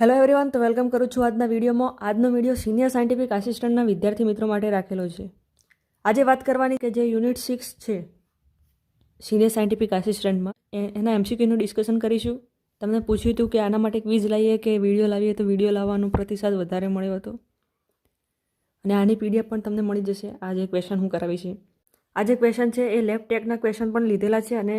Hello everyone તો welcome કરું છું આજના વિડીયોમાં. આજનો વીડિયો સિનિયર સાયન્ટિફિક આસિસ્ટન્ટના વિદ્યાર્થી મિત્રો માટે રાખેલો છે. આજે વાત કરવાની કે જે યુનિટ સિક્સ છે સિનિયર સાયન્ટિફિક આસિસ્ટન્ટમાં એના એમસીક્યુનું ડિસ્કશન કરીશું. તમને પૂછ્યું હતું કે આના માટે ક્વિઝ લાવીએ કે વીડિયો લાવીએ તો વીડિયો લાવવાનો પ્રતિસાદ વધારે મળ્યો હતો. અને આની પીડીએફ પણ તમને મળી જશે. આ જે ક્વેશ્ચન હું કરાવીશ. છે આ ક્વેશ્ચન છે એ લેબ ટેકના ક્વેશ્ચન પણ લીધેલા છે અને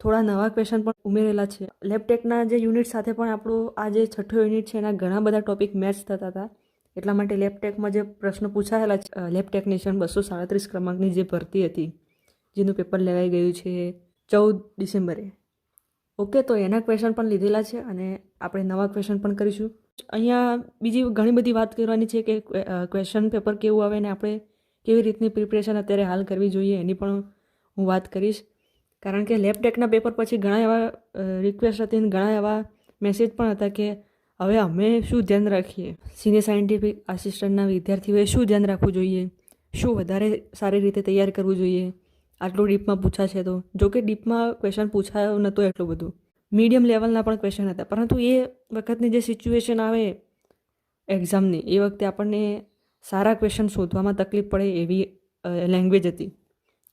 થોડા નવા ક્વેશ્ચન પણ ઉમેરેલા છે. લેબટેકના જે યુનિટ સાથે પણ આપણું આ જે છઠ્ઠો યુનિટ છે, એના ઘણા બધા ટોપિક મેચ થતા હતા. એટલા માટે લેબટેકમાં જે પ્રશ્નો પૂછાયેલા છે લેબ ટેકનિશિયન બસો સાડત્રીસ ક્રમાંકની જે ભરતી હતી, જેનું પેપર લેવાઈ ગયું છે ચૌદ ડિસેમ્બરે. ઓકે તો એના ક્વેશ્ચન પણ લીધેલા છે અને આપણે નવા ક્વેશ્ચન પણ કરીશું. અહીંયા બીજી ઘણી બધી વાત કરવાની છે કે ક્વેશ્ચન પેપર કેવું આવે ને આપણે કેવી રીતની પ્રિપરેશન અત્યારે હાલ કરવી જોઈએ એની પણ હું વાત કરીશ. કારણ કે લેબટેકના પેપર પછી ઘણા એવા રિક્વેસ્ટ હતી અને ઘણા એવા મેસેજ પણ હતા કે હવે અમે શું ધ્યાન રાખીએ? સિનિયર સાયન્ટિફિક આસિસ્ટન્ટના વિદ્યાર્થીઓએ શું ધ્યાન રાખવું જોઈએ? શું વધારે સારી રીતે તૈયાર કરવું જોઈએ? આટલું ડીપમાં પૂછાશે તો. જો કે ડીપમાં ક્વેશ્ચન પૂછાયો નહોતો એટલું બધું. મીડિયમ લેવલના પણ ક્વેશ્ચન હતા. પરંતુ એ વખતની જે સિચ્યુએશન આવે એક્ઝામની એ વખતે આપણને સારા ક્વેશ્ચન શોધવામાં તકલીફ પડે એવી લેંગ્વેજ હતી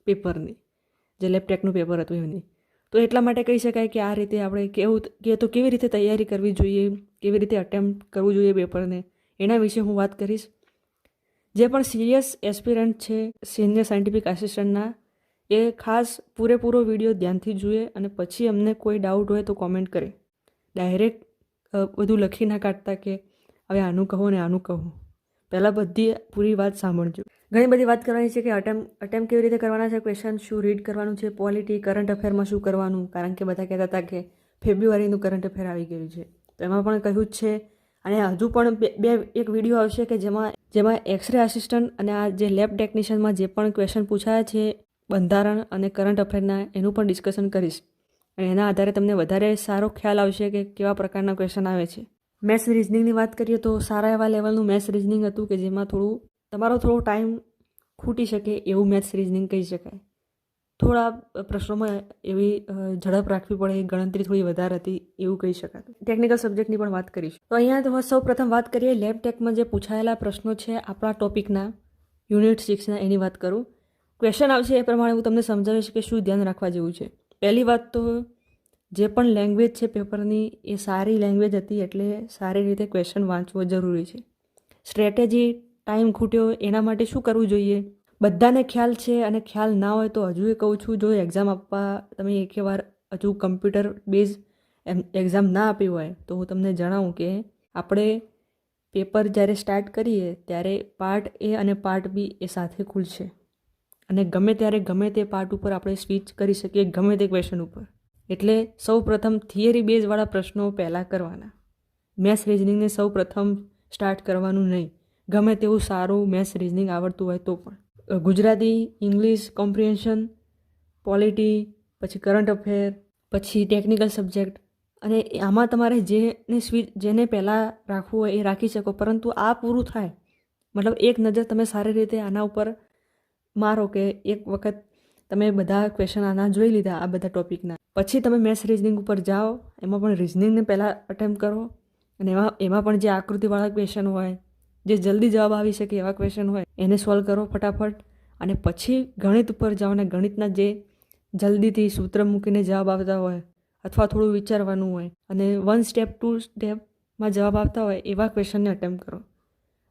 પેપરની જે લેપટેકનું પેપર હતું એમની. તો એટલા માટે કહી શકાય કે આ રીતે આપણે કેવું કે તો કેવી રીતે તૈયારી કરવી જોઈએ, કેવી રીતે અટેમ્પ્ટ કરવું જોઈએ પેપરને એના વિશે હું વાત કરીશ. જે પણ સિરિયસ એસ્પિરન્ટ છે સિનિયર સાયન્ટિફિક આસિસ્ટન્ટના એ ખાસ પૂરેપૂરો વીડિયો ધ્યાનથી જોઈએ અને પછી અમને કોઈ ડાઉટ હોય તો કોમેન્ટ કરે. ડાયરેક્ટ બધું લખી ના કાઢતા કે, હવે આનું કહો ને આનું કહો. પહેલાં બધી પૂરી વાત સાંભળજો. ઘણી બધી વાત કરવાની છે કે અટેમ્પ અટેમ્પ કેવી રીતે કરવાના છે ક્વેશ્ચન શું રીડ કરવાનું છે પોલિટી કરંટ અફેરમાં શું કરવાનું, કારણ કે બધા કહેતા હતા કે ફેબ્રુઆરીનું કરંટ અફેર આવી ગયું છે. તો એમાં પણ કહ્યું જ છે. અને હજુ પણ બે એક વીડિયો આવશે કે જેમાં જેમાં એક્સરે આસિસ્ટન્ટ અને આ જે લેબ ટેકનિશિયનમાં જે પણ ક્વેશ્ચન પૂછાયા છે, બંધારણ અને કરંટ અફેરના એનું પણ ડિસ્કશન કરીશ. અને એના આધારે તમને વધારે સારો ખ્યાલ આવશે કે કેવા પ્રકારના ક્વેશ્ચન આવે છે. મેથ્સ રિઝનિંગની વાત કરીએ તો સારા એવા લેવલનું મેથ્સ રિઝનિંગ હતું કે જેમાં થોડું, તમારો થોડો ટાઈમ ખૂટી શકે એવું મેથ્સ રિઝનિંગ કહી શકાય. થોડા પ્રશ્નોમાં એવી ઝડપ રાખવી પડે, ગણતરી થોડી વધારે હતી એવું કહી શકાય ટેકનિકલ સબ્જેક્ટની પણ વાત કરીશ. તો અહીંયા તો સૌ પ્રથમ વાત કરીએ લેબ ટેકમાં જે પૂછાયેલા પ્રશ્નો છે, આપણા ટોપિકના યુનિટ સિક્સના એની વાત કરું. ક્વેશ્ચન આવશે એ પ્રમાણે હું તમને સમજાવીશ કે શું ધ્યાન રાખવા જેવું છે. પહેલી વાત તો જે પણ લેંગ્વેજ છે પેપરની એ સારી લેંગ્વેજ હતી એટલે સારી રીતે ક્વેશ્ચન વાંચવો જરૂરી છે. સ્ટ્રેટેજી ટાઈમ ખૂટ્યો, એના માટે શું કરવું જોઈએ? બધાને ખ્યાલ છે અને ખ્યાલ ના હોય તો હજુ એ કહું છું, જો એક્ઝામ આપવા તમે એક વાર હજુ કમ્પ્યુટર બેઝ એમ એક્ઝામ ના આપી હોય, તો હું તમને જણાવું કે આપણે પેપર જ્યારે સ્ટાર્ટ કરીએ, ત્યારે પાર્ટ એ અને પાર્ટ બી એ સાથે ખુલશે. અને ગમે ત્યારે ગમે તે પાર્ટ ઉપર આપણે સ્વિચ કરી શકીએ, ગમે તે ક્વેશ્ચન ઉપર. એટલે સૌ પ્રથમ થિયરી બેઝવાળા પ્રશ્નો પહેલાં કરવાના. મેથ્સ રિઝનિંગને સૌ પ્રથમ સ્ટાર્ટ કરવાનું નહીં. ગમે તેવું સારું મેથ્સ રિઝનિંગ આવડતું હોય તો પણ. ગુજરાતી, ઇંગ્લિશ, કોમ્પ્રિહેન્શન, પોલિટી, પછી કરંટ અફેર, પછી ટેકનિકલ સબ્જેક્ટ. અને આમાં તમારે જેને સ્વી, જેને પહેલાં રાખવું હોય એ રાખી શકો, પરંતુ આ પૂરું થાય. મતલબ એક નજર તમે સારી રીતે આના ઉપર મારો કે એક વખત તમે બધા ક્વેશ્ચન આના જોઈ લીધા આ બધા ટોપિકના પછી તમે મેથ્સ રિઝનિંગ ઉપર જાઓ, એમાં પણ રિઝનિંગને પહેલાં અટેમ્પ કરો. અને એમાં એમાં પણ જે આકૃતિવાળા ક્વેશ્ચન હોય, જે જલ્દી જવાબ આવી શકે એવા ક્વેશ્ચન હોય, એને સોલ્વ કરો ફટાફટ. અને પછી ગણિત ઉપર જાઓ અને ગણિતના જે જલ્દીથી સૂત્ર મૂકીને જવાબ આવતા હોય, અથવા થોડું વિચારવાનું હોય, અને વન સ્ટેપ ટુ સ્ટેપમાં જવાબ આવતા હોય, એવા ક્વેશ્ચનને અટેમ્પ કરો.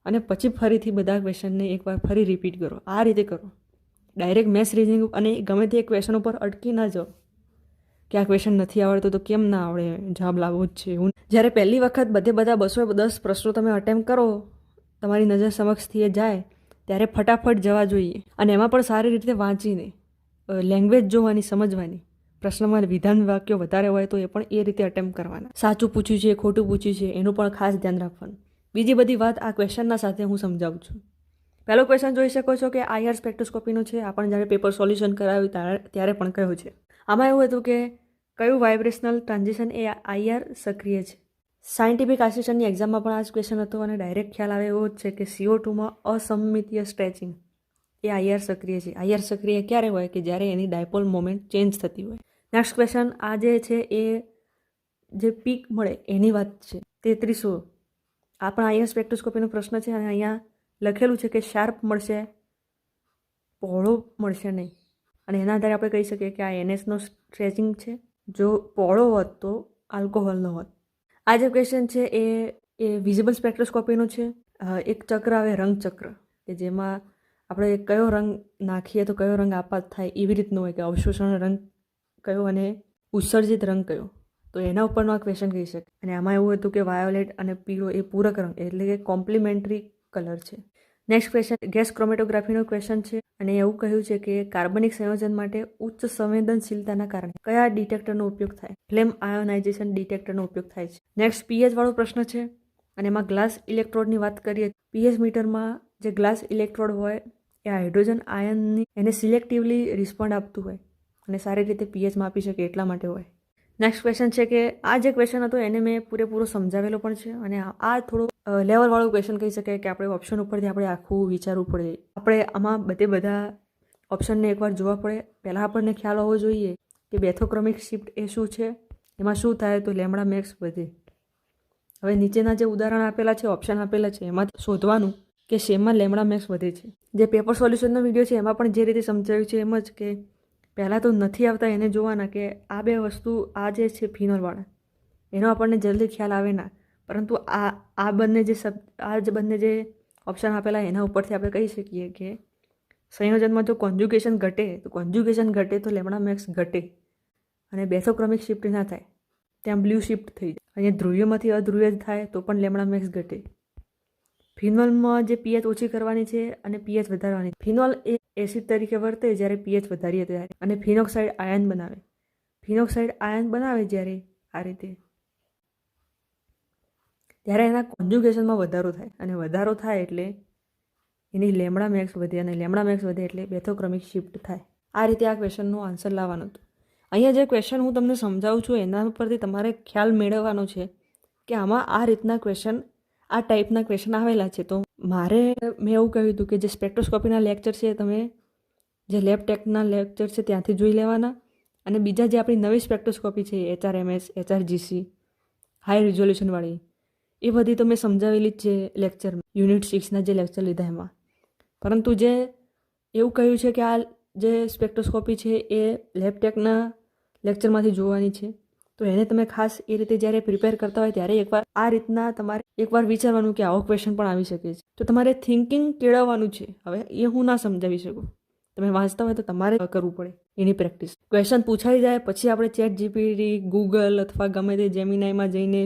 અને પછી ફરીથી બધા ક્વેશ્ચનને એકવાર ફરી રિપીટ કરો. આ રીતે કરો. ડાયરેક્ટ મેથ્સ રીઝનિંગ અને ગમે તે ક્વેશ્ચન ઉપર અટકી ના જાઓ. કે આ ક્વેશ્ચન નથી આવડતો તો કેમ ના આવડે? જવાબ લાવવો જ છે એવું. જ્યારે પહેલી વખત બધે બધા બસો દસ પ્રશ્નો તમે અટેમ્પ કરો, તમારી નજર સમક્ષથી એ જાય, ત્યારે ફટાફટ જવા જોઈએ. અને એમાં પણ સારી રીતે વાંચીને લેંગ્વેજ જોવાની, સમજવાની, પ્રશ્નમાં વિધાન વાક્યો વધારે હોય તો એ પણ એ રીતે અટેમ્પ કરવાના. સાચું પૂછ્યું છે, ખોટું પૂછ્યું છે, એનું પણ ખાસ ધ્યાન રાખવાનું. બીજી બધી વાત આ ક્વેશ્ચનના સાથે હું સમજાવું છું. પહેલો ક્વેશ્ચન જોઈ શકો છો કે આઈઆર સ્પેક્ટ્રોસ્કોપીનું છે. આપણે જ્યારે પેપર સોલ્યુશન કરાવ્યું ત્યારે પણ કહ્યું છે. આમાં એવું હતું કે કયું વાઇબ્રેશનલ ટ્રાન્ઝેશન એ આઈઆર સક્રિય છે? સાયન્ટિફિક આસિસ્ટન્ટની એક્ઝામમાં પણ આ જ ક્વેશ્ચન હતો અને ડાયરેક્ટ ખ્યાલ આવે એવો જ છે કે સીઓ ટુમાં અસમમિતીય સ્ટ્રેચિંગ એ આઈઆર સક્રિય છે. આઈઆર સક્રિય ક્યારે હોય કે જ્યારે એની ડાયપોલ મોમેન્ટ ચેન્જ થતી હોય? નેક્સ્ટ ક્વેશ્ચન આ જે છે એ જે પીક મળે એની વાત છે. તેત્રીસો. આ પણ આઈઆર સ્પેક્ટ્રોસ્કોપીનો પ્રશ્ન છે અને અહીંયા લખેલું છે કે શાર્પ મળશે, પહોળો મળશે નહીં. અને એના આધારે આપણે કહી શકીએ કે આ એનએસનો સ્ટ્રેચિંગ છે. જો પહોળો હોત તો આલ્કોહોલનો હોત. આ જે ક્વેશ્ચન છે એ એ વિઝિબલ સ્પેક્ટ્રોસ્કોપીનો છે. એક ચક્ર આવે રંગચક્ર કે જેમાં આપણે કયો રંગ નાખીએ તો કયો રંગ આપાત થાય એવી રીતનું હોય કે અવશોષણ રંગ કયો અને ઉત્સર્જિત રંગ કયો. તો એના ઉપરનો આ ક્વેશ્ચન કહી શકે અને આમાં એવું હતું કે વાયોલેટ અને પીળો એ પૂરક રંગ, એટલે કે કોમ્પ્લિમેન્ટરી કલર છે. નેક્સ્ટ ક્વેશ્ચન ગેસ ક્રોમેટોગ્રાફીનો ક્વેશ્ચન છે અને એવું કહ્યું છે કે કાર્બનિક સંયોજન માટે ઉચ્ચ સંવેદનશીલતાના કારણે કયા ડિટેક્ટરનો ઉપયોગ થાય? ફ્લેમ આયોનાઇઝેશન ડિટેક્ટરનો ઉપયોગ થાય છે. નેક્સ્ટ પીએચ વાળો પ્રશ્ન છે અને એમાં ગ્લાસ ઇલેક્ટ્રોડની વાત કરીએ પીએચ મીટરમાં જે ગ્લાસ ઇલેક્ટ્રોડ હોય એ હાઇડ્રોજન આયનની એને સિલેક્ટિવલી રિસ્પોન્ડ આપતું હોય અને સારી રીતે પીએચ માપી શકે એટલા માટે હોય. નેક્સ્ટ ક્વેશ્ચન છે કે આ જે ક્વેશ્ચન હતો એને મેં પૂરેપૂરો સમજાવેલો પણ છે અને આ- થોડો લેવલવાળું ક્વેશ્ચન કહી શકાય કે આપણે ઓપ્શન ઉપરથી આપણે આખું વિચારવું પડે. આપણે આમાં બધે બધા ઓપ્શનને એકવાર જોવા પડે. પહેલાં આપણને ખ્યાલ હોવો જોઈએ કે બેથોક્રમિક શિફ્ટ એ શું છે? એમાં શું થાય તો લેમડા મેક્સ વધે. હવે નીચેના જે ઉદાહરણ આપેલા છે ઓપ્શન આપેલા છે, એમાં શોધવાનું કે શેમાં લેમડા મેક્સ વધે છે. જે પેપર સોલ્યુશનનો વીડિયો છે, એમાં પણ જે રીતે સમજાવ્યું છે, એમ જ કે પહેલાં તો નથી આવતા એને જોવાના કે આ બે વસ્તુ આ જે છે ફિનોલવાળા, એનો આપણને જલ્દી ખ્યાલ આવે ના. પરંતુ આ આ બંને જે શબ્દ આ જ બંને જે ઓપ્શન આપેલા એના ઉપરથી આપણે કહી શકીએ કે સંયોજનમાં જો કોન્જ્યુગેશન ઘટે, તો કોન્જ્યુગેશન ઘટે તો લેમડા મેક્સ ઘટે અને બેથોક્રમિક શિફ્ટ ના થાય. ત્યાં બ્લુ શિફ્ટ થઈ જાય. અહીંયા ધ્રુવ્યમાંથી અધ્રુવ્ય થાય તો પણ લેમડા મેક્સ ઘટે. ફિનોલમાં જે પીએચ ઓછી કરવાની છે અને પીએચ વધારવાની. ફિનોલ એ એસિડ તરીકે વર્તે જ્યારે પીએચ વધારીએ ત્યારે અને ફિનોક્સાઇડ આયન બનાવે. ફિનોક્સાઇડ આયન બનાવે જ્યારે આ રીતે. ત્યારે એના કોન્જ્યુગેશનમાં વધારો થાય અને વધારો થાય એટલે એની લેમડા મેક્સ વધે અને લેમડા મેક્સ વધે એટલે બેથોક્રમિક શિફ્ટ થાય. આ રીતે આ ક્વેશ્ચનનો આન્સર લાવવાનો હતો. અહીંયા જે ક્વેશ્ચન હું તમને સમજાવું છું એના પરથી તમારે ખ્યાલ મેળવવાનો છે કે આમાં આ રીતના ક્વેશ્ચન આ ટાઈપના ક્વેશ્ચન આવેલા છે. તો મારે મેં એવું કહ્યું હતું કે જે સ્પેક્ટ્રોસ્કોપીના લેક્ચર છે તમે જે લેબ ટેકના લેક્ચર છે ત્યાંથી જોઈ લેવાના. અને બીજા જે આપણી નવી સ્પેક્ટ્રોસ્કોપી છે એચઆરએમએસ એચઆરજીસી હાઈ રિઝોલ્યુશનવાળી એ બધી તો મેં સમજાવેલી જ છે લેક્ચર યુનિટ સિક્સના જે લેક્ચર લીધા એમાં. પરંતુ જે એવું કહ્યું છે કે આ જે સ્પેક્ટ્રોસ્કોપી છે એ લેબટેકના લેક્ચરમાંથી જોવાની છે. તો એને તમે ખાસ એ રીતે જ્યારે પ્રિપેર કરતા હોય ત્યારે એકવાર આ રીતના તમારે એકવાર વિચારવાનું કે આવો ક્વેશ્ચન પણ આવી શકે છે. તો તમારે થિંકિંગ કેળવવાનું છે. હવે એ હું ના સમજાવી શકું. તમે વાંચતા હોય તો તમારે કરવું પડે એની પ્રેક્ટિસ ક્વેશ્ચન પૂછાઈ જાય, પછી આપણે ચેટ જીપીટી ગૂગલ અથવા ગમે તે જેમિનાઈમાં જઈને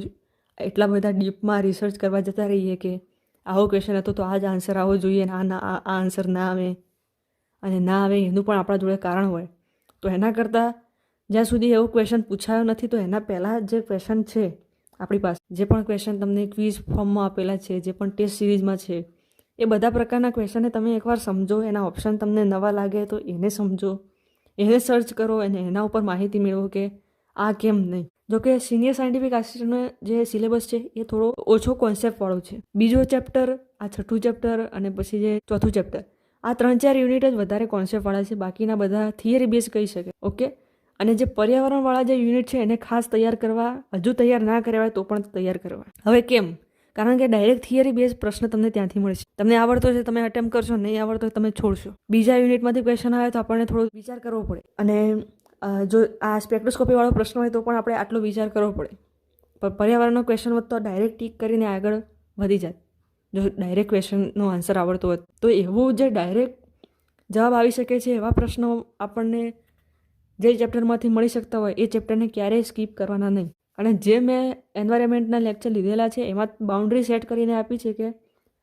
એટલા બધા ડીપમાં રિસર્ચ કરવા જતા રહીએ કે આવો ક્વેશ્ચન હતો તો આ જ આન્સર આવો જોઈએ ના ના, આ આન્સર ના આવે અને ના આવે એનું પણ આપણા જોડે કારણ હોય. તો એના કરતાં જ્યાં સુધી એવો ક્વેશ્ચન પૂછાયો નથી તો એના પહેલાં જે ક્વેશ્ચન છે આપણી પાસે, જે પણ ક્વેશ્ચન તમને ક્વિઝ ફોર્મમાં આપેલા છે, જે પણ ટેસ્ટ સિરીઝમાં છે, એ બધા પ્રકારના ક્વેશ્ચનને તમે એકવાર સમજો, એના ઓપ્શન તમને નવા લાગે તો એને સમજો. એને સર્ચ કરો અને એના ઉપર માહિતી મેળવો કે આ કેમ નહીં. જોકે સિનિયર સાયન્ટિફિક આસિસ્ટન્ટનો જે સિલેબસ છે એ થોડો ઓછો કોન્સેપ્ટવાળો છે. બીજો ચેપ્ટર આ છઠ્ઠું ચેપ્ટર અને પછી જે ચોથું ચેપ્ટર આ ત્રણ ચાર યુનિટ જ વધારે કોન્સેપ્ટવાળા છે, બાકીના બધા થિયરી બેઝ કહી શકે. ઓકે અને જે પર્યાવરણવાળા જે યુનિટ છે એને ખાસ તૈયાર કરવા, હજુ તૈયાર ના કર્યા હોય તો પણ તૈયાર કરવા. હવે કેમ? કારણ કે ડાયરેક્ટ થિયરી બેઝ પ્રશ્ન તમને ત્યાંથી મળશે તમને આવડતો છે તમે અટેમ્પ કરશો, નહીં આવડતો તમે છોડશો. બીજા યુનિટમાંથી ક્વેશ્ચન આવે તો આપણને થોડો વિચાર કરવો પડે. અને જો આ સ્પેક્ટ્રોસ્કોપીવાળો પ્રશ્ન હોય તો પણ આપણે આટલો વિચાર કરવો પડે. પણ પર્યાવરણનો ક્વેશ્ચન વધતો ડાયરેક્ટ ટીક કરીને આગળ વધી જાય. જો ડાયરેક્ટ ક્વેશ્ચનનો આન્સર આવડતો હોત તો એવું જે ડાયરેક્ટ જવાબ આવી શકે છે એવા પ્રશ્નો આપણને જે ચેપ્ટરમાંથી મળી શકતા હોય એ ચેપ્ટરને ક્યારેય સ્કીપ કરવાના નહીં. અને જે મેં એન્વાયરમેન્ટના લેક્ચર લીધેલા છે, એમાં બાઉન્ડ્રી સેટ કરીને આપી છે કે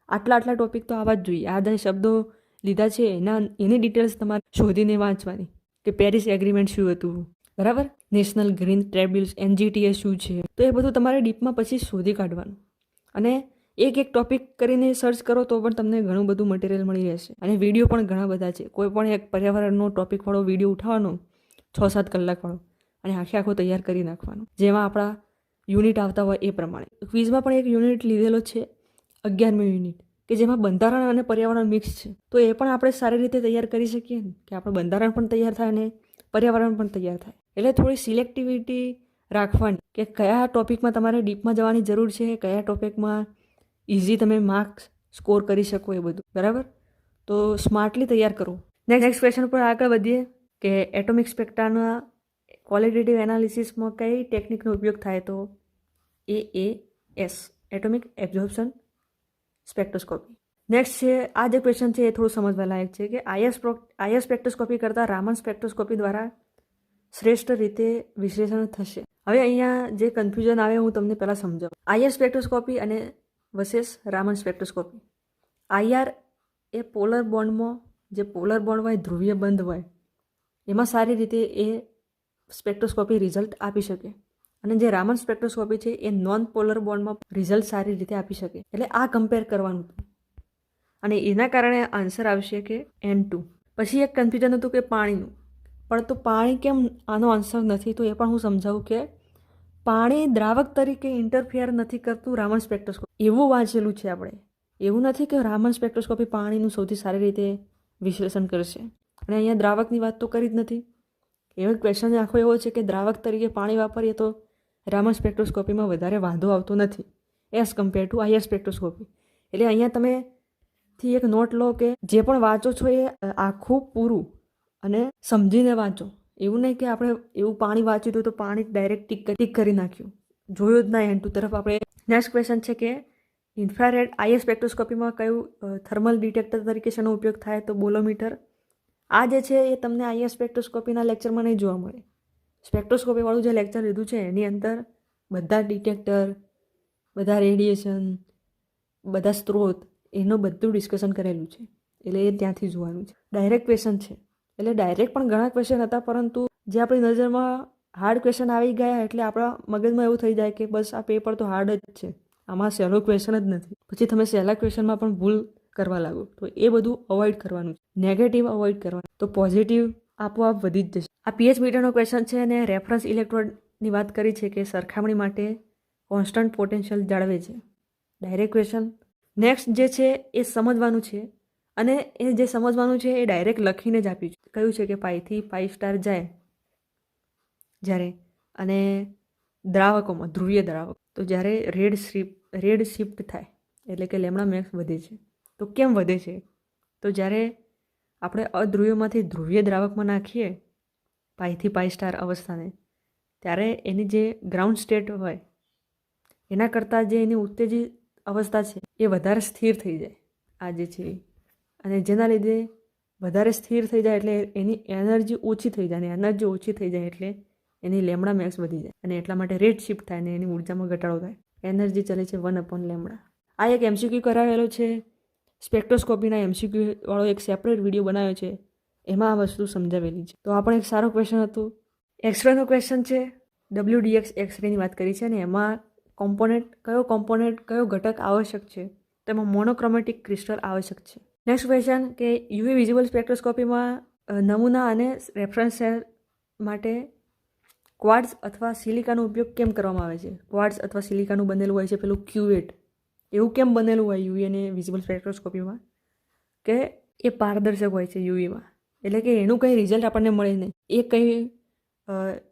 આટલા આટલા ટોપિક તો આવા જ જોઈએ. આ જે શબ્દો લીધા છે, એના એની ડિટેલ્સ તમારે શોધીને વાંચવાની કે પેરિસ એગ્રીમેન્ટ શું હતું. બરાબર? નેશનલ ગ્રીન ટ્રેબ્યુલ્સ, એનજીટીએ શું છે? તો એ બધું તમારે ડીપમાં પછી શોધી કાઢવાનું. અને એક એક ટોપિક કરીને સર્ચ કરો તો પણ તમને ઘણું બધું મટીરિયલ મળી રહેશે. અને વીડિયો પણ ઘણા બધા છે. કોઈ પણ એક પર્યાવરણનો ટોપિકવાળો વીડિયો ઉઠાવવાનો છ સાત કલાકવાળો અને આખે આખો તૈયાર કરી નાખવાનો. જેમાં આપણા યુનિટ આવતા હોય એ પ્રમાણે. ક્વિઝમાં પણ એક યુનિટ લીધેલો છે, અગિયારમી યુનિટ, કે જેમાં બંધારણ અને પર્યાવરણ મિક્સ છે. તો એ પણ આપણે સારી રીતે તૈયાર કરી શકીએ ને? કે આપણે બંધારણ પણ તૈયાર થાય અને પર્યાવરણ પણ તૈયાર થાય. એટલે થોડી સિલેક્ટિવિટી રાખવાની, કે કયા ટોપિકમાં તમારે ડીપમાં જવાની જરૂર છે, કયા ટોપિકમાં ઇઝી તમે માર્ક્સ સ્કોર કરી શકો એ બધું. બરાબર? તો સ્માર્ટલી તૈયાર કરો. નેક્સ્ટ ક્વેશ્ચન પર આગળ વધીએ. કે એટોમિક સ્પેક્ટ્રાના ક્વોલિટેટિવ એનાલિસિસમાં કઈ ટેકનિકનો ઉપયોગ થાય તો A A S atomic absorption spectroscopy next છે, આ જે ક્વેશ્ચન છે એ થોડું સમજવા લાયક છે કે આઈએસ આઈએસ સ્પેક્ટ્રોસ્કોપી કરતાં રામન સ્પેક્ટ્રોસ્કોપી દ્વારા શ્રેષ્ઠ રીતે વિશ્લેષણ થશે. હવે અહીંયા જે કન્ફ્યુઝન આવે હું તમને પહેલાં સમજાવું. આઈઆર સ્પેક્ટ્રોસ્કોપી અને વસેસ રામન સ્પેક્ટ્રોસ્કોપી આઈઆર એ પોલર બોન્ડમાં જે પોલર બોન્ડ હોય, ધ્રુવીય બંધ હોય એમાં સારી રીતે એ સ્પેક્ટ્રોસ્કોપી રિઝલ્ટ આપી શકે. અને જે રામન સ્પેક્ટ્રોસ્કોપી છે, એ નોન પોલર બોન્ડમાં રિઝલ્ટ સારી રીતે આપી શકે. એટલે આ કમ્પેર કરવાનું. અને એના કારણે આન્સર આવશે કે એન ટુ પછી એક કન્ફ્યુઝન હતું કે પાણીનું. પણ તો પાણી કેમ આનો આન્સર નથી? તો એ પણ હું સમજાવું કે પાણી દ્રાવક તરીકે ઇન્ટરફિયર નથી કરતું રામન સ્પેક્ટ્રોસ્કોપી. એવું વાંચેલું છે આપણે. એવું નથી કે રામન સ્પેક્ટ્રોસ્કોપી પાણીનું સૌથી સારી રીતે વિશ્લેષણ કરશે. અને અહીંયા દ્રાવકની વાત તો કરી જ નથી. એવો ક્વેશ્ચન આખો એવો છે કે દ્રાવક તરીકે પાણી વાપરીએ તો રામા સ્પેક્ટ્રોસ્કોપીમાં વધારે વાંધો આવતો નથી. As compare to IR spectroscopy એટલે અહીંયા તમે થી એક નોટ લો કે જે પણ વાંચો છો એ આખું પૂરું અને સમજીને વાંચો. એવું નહીં કે આપણે એવું પાણી વાંચ્યું હતું તો પાણી ડાયરેક્ટ ટીક ટીક કરી નાખ્યું. જોયું જ ના એન્ટુ તરફ આપણે. નેક્સ્ટ ક્વેશ્ચન છે કે ઇન્ફ્રારેડ આઈએસ સ્પેક્ટ્રોસ્કોપીમાં કયું થર્મલ ડિટેક્ટર તરીકે શેનો ઉપયોગ થાય તો બોલોમીટર? આ જે છે એ તમને આઈએસ સ્પેક્ટ્રોસ્કોપીના લેક્ચરમાં નહીં જોવા મળે. સ્પેક્ટ્રોસ્કોપીવાળું જે લેક્ચર લીધું છે, એની અંદર બધા ડિટેક્ટર બધા રેડિયેશન બધા સ્ત્રોત, એનું બધું ડિસ્કશન કરેલું છે. એટલે એ ત્યાંથી જોવાનું છે. ડાયરેક્ટ ક્વેશ્ચન છે. એટલે ડાયરેક્ટ પણ ઘણા ક્વેશ્ચન હતા, પરંતુ જે આપણી નજરમાં હાર્ડ ક્વેશ્ચન આવી ગયા, એટલે આપણા મગજમાં એવું થઈ જાય કે બસ આ પેપર તો હાર્ડ જ છે. આમાં સહેલો ક્વેશ્ચન જ નથી. પછી તમે સહેલા ક્વેશ્ચનમાં પણ ભૂલ કરવા લાગો, તો એ બધું અવોઇડ કરવાનું છે. નેગેટિવ અવોઇડ કરવાનું. તો પોઝિટિવ આપોઆપ વધી જ જશે. આ પીએચ મીટરનો ક્વેશ્ચન છે અને રેફરન્સ ઇલેક્ટ્રોડની વાત કરી છે કે સરખામણી માટે કોન્સ્ટન્ટ પોટેન્શિયલ જાળવે છે. ડાયરેક્ટ ક્વેશ્ચન નેક્સ્ટ જે છે એ સમજવાનું છે અને એ જે સમજવાનું છે એ ડાયરેક્ટ લખીને જ આપ્યું છે. કહ્યું છે કે પાઈથી ફાઇવ સ્ટાર જાય જ્યારે અને દ્રાવકોમાં, ધ્રુવીય દ્રાવક. તો જ્યારે રેડ શિપ, રેડ શિફ્ટ થાય, એટલે કે લેમડા મેક્સ વધે છે. તો કેમ વધે છે? તો જ્યારે આપણે અધ્રુવ્યમાંથી ધ્રુવીય દ્રાવકમાં નાખીએ પાઈથી પાઈ સ્ટાર અવસ્થાને, ત્યારે એની જે ગ્રાઉન્ડ સ્ટેટ હોય, એના કરતાં જે એની ઉત્તેજિત અવસ્થા છે, એ વધારે સ્થિર થઈ જાય આ જે છે. અને જેના લીધે વધારે સ્થિર થઈ જાય એટલે એની એનર્જી ઓછી થઈ જાય અને એનર્જી ઓછી થઈ જાય એટલે એની લેમડા મેક્સ વધી જાય અને એટલા માટે રેટ શિફ્ટ થાય અને એની ઉર્જામાં ઘટાડો થાય. એનર્જી ચલે છે વન અપોન લેમડા. આ એક એમસીક્યુ કરાવેલો છે. સ્પેક્ટ્રોસ્કોપીના એમસીક્યુ વાળો એક સેપરેટ વીડિયો બનાવ્યો છે. એમાં આ વસ્તુ સમજાવેલી છે. તો આ પણ એક સારો ક્વેશ્ચન હતું. એક્સરેનો ક્વેશ્ચન છે. ડબલ્યુડીએક્સ એક્સરેની વાત કરી છે અને એમાં કોમ્પોનેન્ટ કયો કોમ્પોનેન્ટ કયો ઘટક આવશ્યક છે? તેમાં મોનોક્રોમેટિક ક્રિસ્ટલ આવશ્યક છે. નેક્સ્ટ ક્વેશ્ચન કે યુવી વિઝિબલ સ્પેક્ટ્રોસ્કોપીમાં નમૂના અને રેફરન્સ માટે ક્વાડ્સ અથવા સિલિકાનો ઉપયોગ કેમ કરવામાં આવે છે? ક્વાર્ટ્સ અથવા સિલિકાનું બનેલું હોય છે, પેલું ક્યુવેટ એવું કેમ બનેલું હોય યુવી અને વિઝિબલ સ્પેક્ટ્રોસ્કોપીમાં કે એ પારદર્શક હોય છે યુવીમાં. એટલે કે એનું કંઈ રિઝલ્ટ આપણને મળે નહીં. એ કંઈ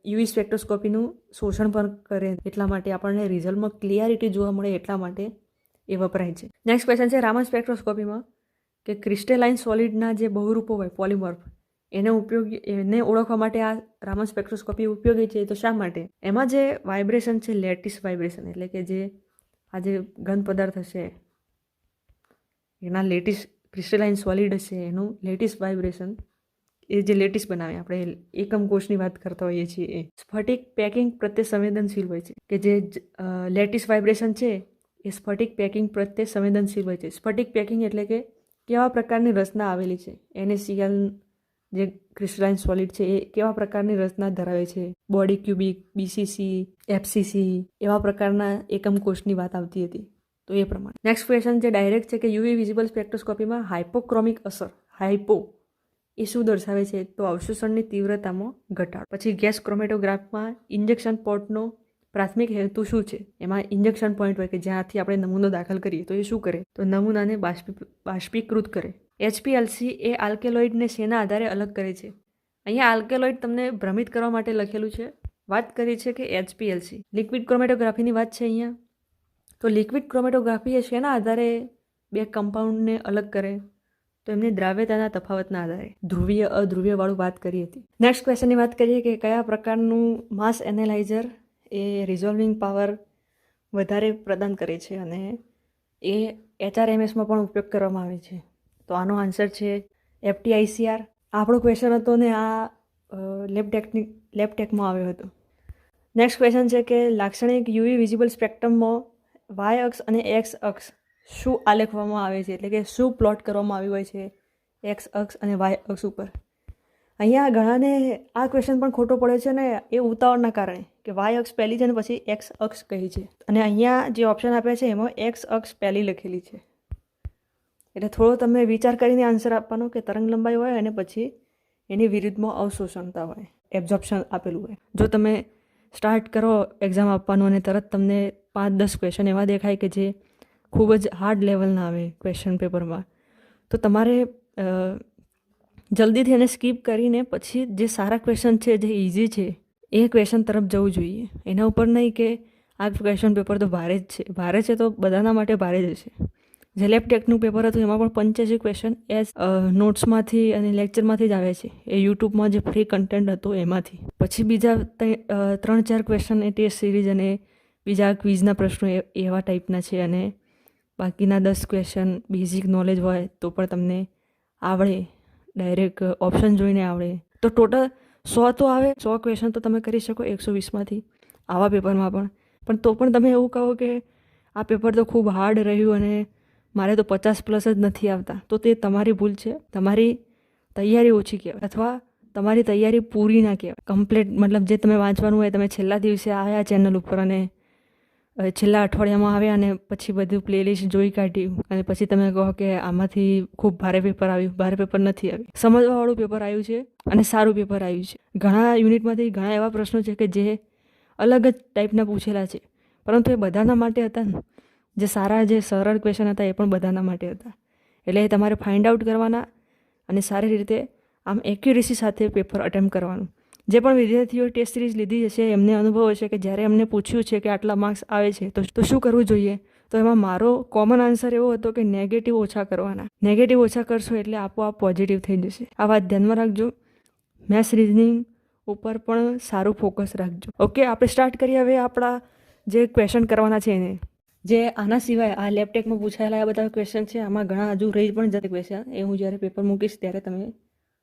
યુવી સ્પેક્ટ્રોસ્કોપીનું શોષણ પણ કરે એટલા માટે આપણને રિઝલ્ટમાં ક્લિયરિટી જોવા મળે એટલા માટે એ વપરાય છે. નેક્સ્ટ ક્વેશ્ચન છે રામન સ્પેક્ટ્રોસ્કોપીમાં કે ક્રિસ્ટેલાઇન સોલિડના જે બહુરૂપો હોય પોલિમોર્ફ એને ઉપયોગી, એને ઓળખવા માટે આ રામન સ્પેક્ટ્રોસ્કોપી ઉપયોગી છે તો શા માટે? એમાં જે વાઇબ્રેશન છે લેટિસ વાઇબ્રેશન એટલે કે જે આ જે ઘન પદાર્થ હશે. એના લેટિસ ક્રિસ્ટલાઇન સોલિડ હશે, એનું લેટિસ વાઇબ્રેશન. એ જે લેટિસ બનાવે, આપણે એકમ કોષની વાત કરતા હોઈએ છીએ એ. સ્ફટિક પેકિંગ પ્રત્યે સંવેદનશીલ હોય છે. કે જે લેટિસ વાઇબ્રેશન છે, એ સ્ફટિક પેકિંગ પ્રત્યે સંવેદનશીલ હોય છે. સ્ફટિક પેકિંગ એટલે કે કેવા પ્રકારની રચના આવેલી છે? NaCl જે ક્રિસ્ટલાઇન સોલિડ છે, એ કેવા પ્રકારની રચના ધરાવે છે? બોડી ક્યુબિક બીસીસી એફસીસી એવા પ્રકારના એકમ કોષની વાત આવતી હતી. તો એ પ્રમાણે. નેક્સ્ટ ક્વેશ્ચન જે ડાયરેક્ટ છે કે યુવી વિઝિબલ સ્પેક્ટ્રોસ્કોપીમાં હાઇપોક્રોમિક અસર હાઇપો એ શું દર્શાવે છે? તો અવશોષણની તીવ્રતામાં ઘટાડો. પછી ગેસ ક્રોમેટોગ્રાફમાં ઇન્જેક્શન પોર્ટનો પ્રાથમિક હેતુ શું છે? એમાં ઇન્જેક્શન પોઈન્ટ હોય કે જ્યાંથી આપણે નમૂનો દાખલ કરીએ તો એ શું કરે? તો નમૂનાને બાષ્પી, બાષ્પીકૃત કરે. એચપીએલસી એ આલ્કેલોઇડને શેના આધારે અલગ કરે છે? અહીંયા આલ્કેલોઇડ તમને ભ્રમિત કરવા માટે લખેલું છે. વાત કરી છે કે એચપીએલસી લિક્વિડ ક્રોમેટોગ્રાફીની વાત છે અહીંયા. તો લિક્વિડ ક્રોમેટોગ્રાફી એ શેના આધારે બે કમ્પાઉન્ડને અલગ કરે? તો એમની દ્રાવ્યતાના તફાવતના આધારે. ધ્રુવીય, અધ્રુવીયવાળું વાત કરી હતી. નેક્સ્ટ ક્વેશ્ચનની વાત કરીએ કે કયા પ્રકારનું માસ એનાલાઇઝર એ રિઝોલ્વિંગ પાવર વધારે પ્રદાન કરે છે અને એ એચઆરએમએસમાં પણ ઉપયોગ કરવામાં આવે છે? તો આનો આન્સર છે એફટીઆઈસીઆર આપણો ક્વેશ્ચન હતો ને આ લેબ ટેકની લેબ આવ્યો હતો. નેક્સ્ટ ક્વેશ્ચન છે કે લાક્ષણિક યુવી વિઝિબલ સ્પેક્ટ્રમમાં વાય અક્ષ અને એક્સ અક્ષ શું આલેખવામાં આવે છે? એટલે કે શું પ્લોટ કરવામાં આવ્યું હોય છે એક્સ અક્ષ અને વાય અક્ષ ઉપર? અહીંયા ઘણાને આ ક્વેશ્ચન પણ ખોટો પડે છે ને એ ઉતાવળના કારણે કે વાય અક્ષ પહેલી છે અને પછી એક્સ અક્ષ કહી છે. અને અહીંયા જે ઓપ્શન આપ્યા છે એમાં એક્સ અક્ષ પહેલી લખેલી છે. એટલે થોડો તમે વિચાર કરીને આન્સર આપવાનો કે તરંગ લંબાઈ હોય અને પછી એની વિરુદ્ધમાં અવશોષણતા હોય એબ્ઝોર્પ્શન આપેલું હોય. જો તમે સ્ટાર્ટ કરો એક્ઝામ આપવાનું અને તરત તમને પાંચ, દસ ક્વેશ્ચન એવા દેખાય કે જે ખૂબ જ હાર્ડ લેવલના આવે ક્વેશ્ચન પેપરમાં તો તમારે જલ્દીથી એને સ્કીપ કરીને પછી જે સારા ક્વેશ્ચન છે, જે ઇઝી છે, એ ક્વેશ્ચન તરફ જવું જોઈએ. એના ઉપર નહીં કે આ ક્વેશ્ચન પેપર તો ભારે જ છે. ભારે છે તો બધાના માટે ભારે જ હશે. જે લેપટેકનું પેપર હતું, એમાં પણ પંચ્યાસી ક્વેશ્ચન એઝ નોટ્સમાંથી અને લેક્ચરમાંથી જ આવે છે. એ યુટ્યુબમાં જે ફ્રી કન્ટેન્ટ હતું, એમાંથી. પછી બીજા ત્રણ ચાર ક્વેશ્ચન એ ટેસ્ટ સિરીઝ અને બીજા ક્વિઝના પ્રશ્નો એવા ટાઈપના છે અને બાકીના દસ ક્વેશ્ચન બેઝિક નોલેજ હોય તો પણ તમને આવડે. ડાયરેક્ટ ઓપ્શન જોઈને આવડે. તો ટોટલ સો તો આવે, સો ક્વેશ્ચન તો તમે કરી શકો એકસો વીસમાંથી આવા પેપરમાં પણ. પણ તો પણ તમે એવું કહો કે આ પેપર તો ખૂબ હાર્ડ રહ્યું અને મારે તો પચાસ પ્લસ જ નથી આવતા. તો તે તમારી ભૂલ છે. તમારી તૈયારી ઓછી કહેવાય. અથવા તમારી તૈયારી પૂરી ના કહેવાય. કમ્પ્લીટ મતલબ જે તમે વાંચવાનું હોય તમે છેલ્લા દિવસે આવ્યા ચેનલ ઉપર અને છેલ્લા અઠવાડિયામાં આવ્યા અને પછી બધું પ્લેલિસ્ટ જોઈ કાઢ્યું. અને પછી તમે કહો કે આમાંથી ખૂબ ભારે પેપર આવ્યું. ભારે પેપર નથી આવ્યું. સમજવાવાળું પેપર આવ્યું છે અને સારું પેપર આવ્યું છે. ઘણા યુનિટમાંથી ઘણા એવા પ્રશ્નો છે કે જે અલગ જ ટાઈપના પૂછેલા છે. પરંતુ એ બધાના માટે હતા ને? જે સારા જે સરળ ક્વેશ્ચન હતા એ પણ બધાના માટે હતા. એટલે એ તમારે ફાઇન્ડ આઉટ કરવાના અને સારી રીતે આમ એક્યુરેસી સાથે પેપર અટેમ્પ કરવાનું. જે પણ વિદ્યાર્થીઓએ ટેસ્ટ સિરીઝ લીધી હશે, એમને અનુભવ હશે કે જ્યારે એમને પૂછ્યું છે કે આટલા માર્ક્સ આવે છે, તો તો શું કરવું જોઈએ? તો એમાં મારો કોમન આન્સર એવો હતો કે નેગેટિવ ઓછા કરવાના. નેગેટિવ ઓછા કરશો એટલે આપોઆપ પોઝિટિવ થઈ જશે. આ વાત ધ્યાનમાં રાખજો. મેથ્સ રિઝનિંગ ઉપર પણ સારું ફોકસ રાખજો. ઓકે આપણે સ્ટાર્ટ કરીએ હવે આપણા જે ક્વેશ્ચન કરવાના છે એને. જે આના સિવાય આ લેપટેકમાં પૂછાયેલા આ બધા ક્વેશ્ચન છે, આમાં ઘણા હજુ રહી પણ જતા ક્વેશ્ચન એ હું જ્યારે પેપર મૂકીશ ત્યારે તમે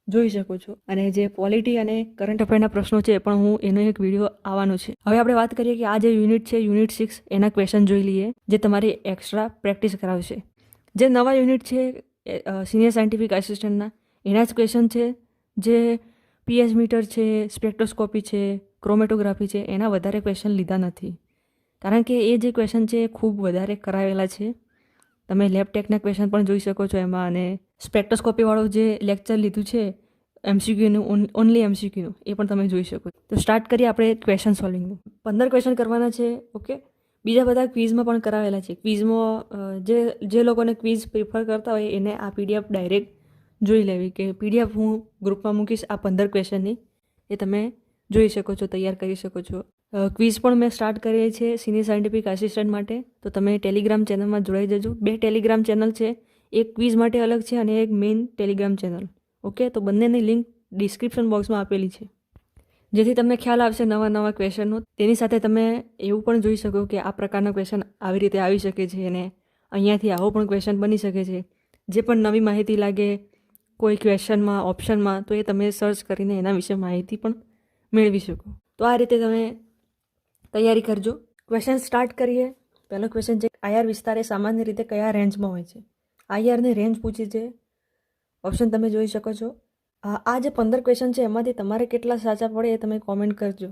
જોઈ શકો છો. અને જે પોલિટી અને કરંટ અફેરના પ્રશ્નો છે પણ હું એનો એક વીડિયો આવવાનો છે. હવે આપણે વાત કરીએ કે આ જે યુનિટ છે યુનિટ સિક્સ એના ક્વેશ્ચન જોઈ લઈએ, જે તમારી એક્સ્ટ્રા પ્રેક્ટિસ કરાવશે જે નવા યુનિટ છે સિનિયર સાયન્ટિફિક આસિસ્ટન્ટના એના જ ક્વેશ્ચન છે. જે પીએચ મીટર છે સ્પેક્ટ્રોસ્કોપી છે ક્રોમેટોગ્રાફી છે, એના વધારે ક્વેશ્ચન લીધા નથી. કારણ કે એ જે ક્વેશ્ચન છે એ ખૂબ વધારે કરાવેલા છે. તમે લેબટેકના ક્વેશ્ચન પણ જોઈ શકો છો એમાં અને સ્પેક્ટ્રોસ્કોપીવાળું જે લેક્ચર લીધું છે એમસીક્યુનું ઓનલી એમસીક્યુનું એ પણ તમે જોઈ શકો તો સ્ટાર્ટ કરીએ આપણે ક્વેશ્ચન સોલ્વિંગનું પંદર ક્વેશ્ચન કરવાના છે ઓકે બીજા બધા ક્વિઝમાં પણ કરાવેલા છે. ક્વિઝમાં જે જે લોકોને ક્વિઝ પ્રિફર કરતા હોય એને આ પીડીએફ ડાયરેક્ટ જોઈ લેવી કે પીડીએફ હું ગ્રુપમાં મૂકીશ આ પંદર ક્વેશ્ચનની એ તમે જોઈ શકો છો, તૈયાર કરી શકો છો. ક્વિઝ પણ મેં સ્ટાર્ટ કરીએ છીએ સિનિયર સાયન્ટિફિક આસિસ્ટન્ટ માટે. તો તમે ટેલિગ્રામ ચેનલમાં જોડાઈ જજો. બે ટેલિગ્રામ ચેનલ છે. એક ક્વિઝ માટે અલગ છે અને એક મેઇન ટેલિગ્રામ ચેનલ ઓકે તો બંનેની લિંક ડિસ્ક્રિપ્શન બોક્સમાં આપેલી છે. જેથી તમને ખ્યાલ આવશે નવા નવા ક્વેશ્ચનનો તેની સાથે તમે એવું પણ જોઈ શકો કે આ પ્રકારના ક્વેશ્ચન આવી રીતે આવી શકે છે અને અહીંયાથી આવો પણ ક્વેશ્ચન બની શકે છે. જે પણ નવી માહિતી લાગે કોઈ ક્વેશ્ચનમાં ઓપ્શનમાં તો એ તમે સર્ચ કરીને એના વિશે માહિતી પણ મેળવી શકો. તો આ રીતે તમે તૈયારી કરજો. ક્વેશ્ચન સ્ટાર્ટ કરીએ. પહેલો ક્વેશ્ચન છે આઈઆર વિસ્તાર એ સામાન્ય રીતે કયા રેન્જમાં હોય છે? આઈઆરની રેન્જ પૂછી છે. ઓપ્શન તમે જોઈ શકો છો. આ જે પંદર ક્વેશ્ચન છે, એમાંથી તમારે કેટલા સાચા પડે એ તમે કોમેન્ટ કરજો.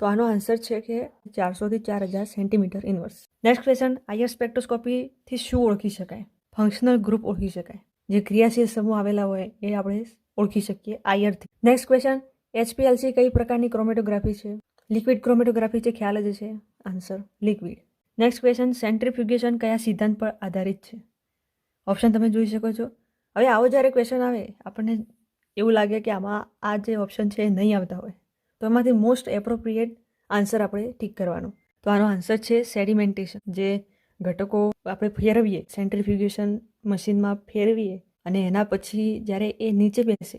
તો આનો આન્સર છે કે ચારસોથી ચાર હજાર centimetre inverse next question IR સ્પેક્ટ્રોસ્કોપીથી શું ઓળખી શકાય? ફંક્શનલ ગ્રુપ ઓળખી શકાય. જે ક્રિયાશીલ સમૂહ આવેલા હોય, એ આપણે ઓળખી શકીએ આઈઆરથી નેક્સ્ટ ક્વેશ્ચન એચપીએલસી કઈ પ્રકારની ક્રોમેટોગ્રાફી છે? લિક્વિડ ક્રોમેટોગ્રાફી છે, ખ્યાલ જ છે answer liquid next question centrifugation કયા સિદ્ધાંત પર આધારિત છે? ઓપ્શન તમે જોઈ શકો છો. હવે આવો જ્યારે ક્વેશ્ચન આવે, આપણને એવું લાગે કે આમાં આ જે ઓપ્શન છે એ નહીં આવતા હોય. તો એમાંથી મોસ્ટ એપ્રોપ્રિએટ આન્સર આપણે ઠીક કરવાનો. તો આનો આન્સર છે સેડિમેન્ટેશન જે ઘટકો આપણે ફેરવીએ સેન્ટ્રીફ્યુગેશન મશીનમાં ફેરવીએ અને એના પછી જ્યારે એ નીચે બેસે,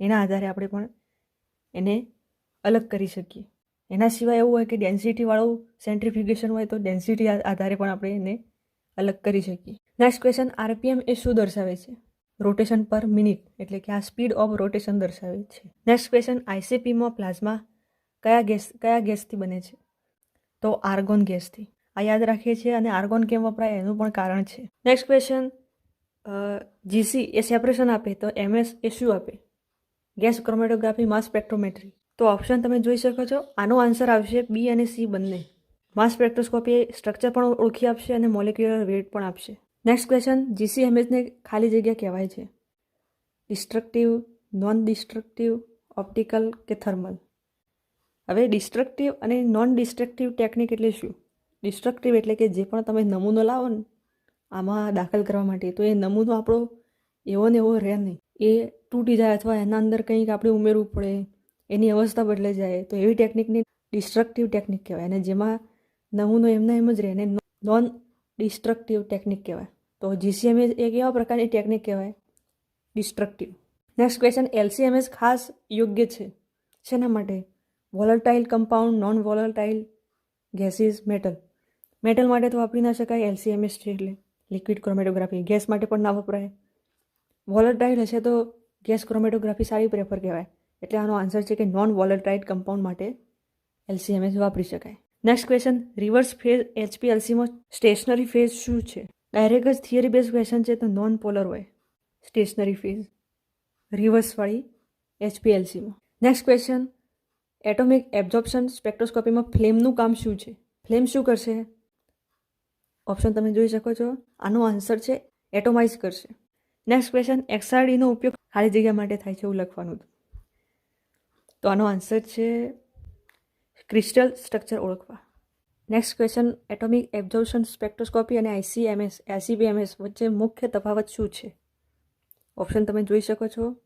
એના આધારે આપણે પણ એને અલગ કરી શકીએ. એના સિવાય એવું હોય કે ડેન્સિટીવાળું સેન્ટ્રીફ્યુગેશન હોય તો ડેન્સિટી આધારે પણ આપણે એને અલગ કરી શકીએ. નેક્સ્ટ ક્વેશ્ચન આરપીએમ એ શું દર્શાવે છે? રોટેશન પર મિનિટ એટલે કે આ સ્પીડ ઓફ રોટેશન દર્શાવે છે. નેક્સ્ટ ક્વેશ્ચન આઈસીપીમાં પ્લાઝમા કયા ગેસ કયા ગેસથી બને છે? તો આર્ગોન ગેસથી આ યાદ રાખીએ છીએ અને આર્ગોન કેમ વપરાય એનું પણ કારણ છે. નેક્સ્ટ ક્વેશ્ચન જીસી એ સેપરેશન આપે તો એમએસ એ શું આપે? ગેસ ક્રોમેટોગ્રાફી માસ સ્પેક્ટ્રોમેટ્રી તો ઓપ્શન તમે જોઈ શકો છો. આનો આન્સર આવશે બી અને સી બંને. માસ સ્પેક્ટ્રોસ્કોપી સ્ટ્રક્ચર પણ ઓળખી આપશે અને મોલેક્યુલર વેટ પણ આપશે. નેક્સ્ટ ક્વેશ્ચન જીસીએમએસને ખાલી જગ્યા કહેવાય છે. ડિસ્ટ્રક્ટિવ નોન ડિસ્ટ્રક્ટિવ ઓપ્ટિકલ કે થર્મલ હવે ડિસ્ટ્રક્ટિવ અને નોન ડિસ્ટ્રક્ટિવ ટેકનિક એટલે શું? ડિસ્ટ્રક્ટિવ એટલે કે જે પણ તમે નમૂનો લાવો ને, આમાં દાખલ કરવા માટે. તો એ નમૂનો આપણો એવો ને એવો રહે નહીં. એ તૂટી જાય અથવા એના અંદર કંઈક આપણે ઉમેરવું પડે. એની અવસ્થા બદલાઈ જાય તો એવી ટેકનિકને ડિસ્ટ્રક્ટિવ ટેકનિક કહેવાય. અને જેમાં નમૂનો એમના એમ જ રહે અને નોન ડિસ્ટ્રક્ટિવ ટેકનિક કહેવાય. તો જીસીએમએસ એક એવા પ્રકારની ટેકનિક કહેવાય ડિસ્ટ્રક્ટિવ નેક્સ્ટ ક્વેશ્ચન એલસીએમએસ ખાસ યોગ્ય છે. શેના માટે? Volatile compound non volatile gases metal metal માટે તો વાપરી ના શકાય એલસીએમએસ છે એટલે. લિક્વિડ ક્રોમેટોગ્રાફી ગેસ માટે પણ ના વપરાય. વોલેટાઇલ હશે તો ગેસ ક્રોમેટોગ્રાફી સારી પ્રેફર કહેવાય. એટલે આનો આન્સર છે કે નોન વોલેટાઇલ કમ્પાઉન્ડ માટે એલસીએમએસ વાપરી શકાય. નેક્સ્ટ ક્વેશ્ચન રિવર્સ ફેઝ એચપીએલસીમાં સ્ટેશનરી ફેઝ શું છે? ડાયરેક્ટ જ થિયરી બેઝ ક્વેશ્ચન છે તો નોન પોલર હોય સ્ટેશનરી ફેઝ રિવર્સવાળી એચપીએલસીમાં નેક્સ્ટ ક્વેશ્ચન એટોમિક એબ્ઝોર્પ્શન સ્પેક્ટ્રોસ્કોપીમાં ફ્લેમનું કામ શું છે? ફ્લેમ શું કરશે? ઓપ્શન તમે જોઈ શકો છો. આનો આન્સર છે એટોમાઇઝ કરશે. નેક્સ્ટ ક્વેશ્ચન એક્સઆરડીનો ઉપયોગ ખાલી જગ્યા માટે થાય છે એવું લખવાનું તો આનો આન્સર છે ક્રિસ્ટલ સ્ટ્રક્ચર ઓળખવા. Next question atomic absorption spectroscopy અને આઈસીએમએસ એસીબીએમએસ વચ્ચે મુખ્ય તફાવત શું છે? ઓપ્શન તમે જોઈ શકો છો.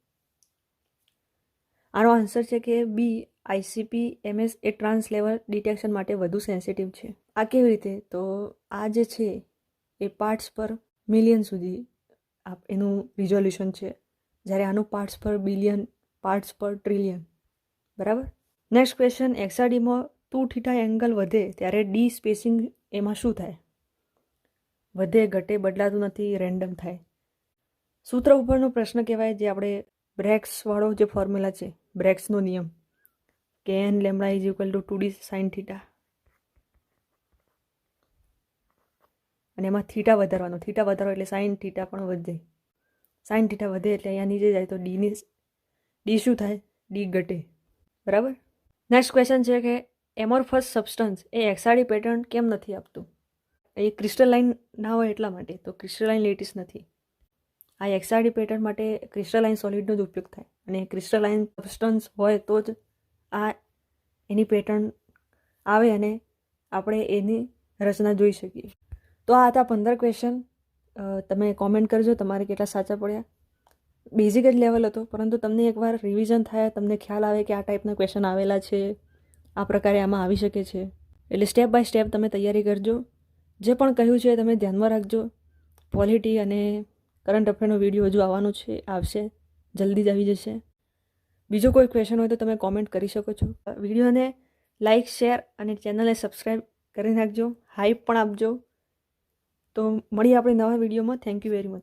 આનો આન્સર છે કે બી આઈસીપી એમએસ એ ટ્રાન્સ લેવલ ડિટેક્શન માટે વધુ સેન્સિટિવ છે. આ કેવી રીતે? તો આ જે છે એ પાર્ટ્સ પર મિલિયન સુધી એનું રિઝોલ્યુશન છે. જ્યારે આનું parts per billion parts per trillion બરાબર? નેક્સ્ટ ક્વેશ્ચન એક્સાડીમાં ટુ થીટા એંગલ વધે ત્યારે ડી સ્પેસિંગ એમાં શું થાય? વધે, ઘટે, બદલાતું નથી રેન્ડમ થાય. સૂત્ર ઉપરનો પ્રશ્ન કહેવાય જે આપણે બ્રેક્સવાળો જે ફોર્મ્યુલા છે બ્રેક્સનો નિયમ. કે N lambda is equal to two D sine theta અને એમાં થીટા વધારવાનો. થીટા વધારો એટલે સાઇન થીટા પણ વધે. સાઇન થીટા વધે એટલે અહીંયા નીચે જાય તો ડીની ડી શું થાય? ડી ઘટે. બરાબર? નેક્સ્ટ ક્વેશ્ચન છે કે એમોર્ફસ સબસ્ટન્સ એ એક્સાડી પેટર્ન કેમ નથી આપતું? એ ક્રિસ્ટલાઇન ના હોય એટલા માટે, તો ક્રિસ્ટલાઇન લેટિસ નથી. આ એક્સાડી પેટર્ન માટે ક્રિસ્ટલાઇન સોલિડનો જ ઉપયોગ થાય. અને ક્રિસ્ટલાઇન સબસ્ટન્સ હોય તો જ આ એની પેટર્ન આવે અને આપણે એની રચના જોઈ શકીએ. તો આ હતા પંદર ક્વેશ્ચન તમે કોમેન્ટ કરજો, તમારે કેટલા સાચા પડ્યા. બેઝિક જ લેવલ હતો, પરંતુ તમને એકવાર રિવિઝન થાય, તમને ખ્યાલ આવે કે આ ટાઈપના ક્વેશ્ચન આવેલા છે, આ પ્રકારે આમાં આવી શકે છે. એટલે સ્ટેપ બાય સ્ટેપ તમે તૈયારી કરજો. જે પણ કહ્યું છે તમે ધ્યાનમાં રાખજો. પોલિટી અને કરંટ અફેરનો વીડિયો હજુ આવવાનો છે, આવશે, જલ્દી જ આવી જશે. બીજો કોઈ ક્વેશ્ચન હોય તો તમે કોમેન્ટ કરી શકો છો. વિડીયોને લાઇક શેર અને ચેનલને સબસ્ક્રાઈબ કરી નાખજો. હાઈપ પણ આપજો. તો મળીએ આપણે નવા વિડીયોમાં. Thank you very much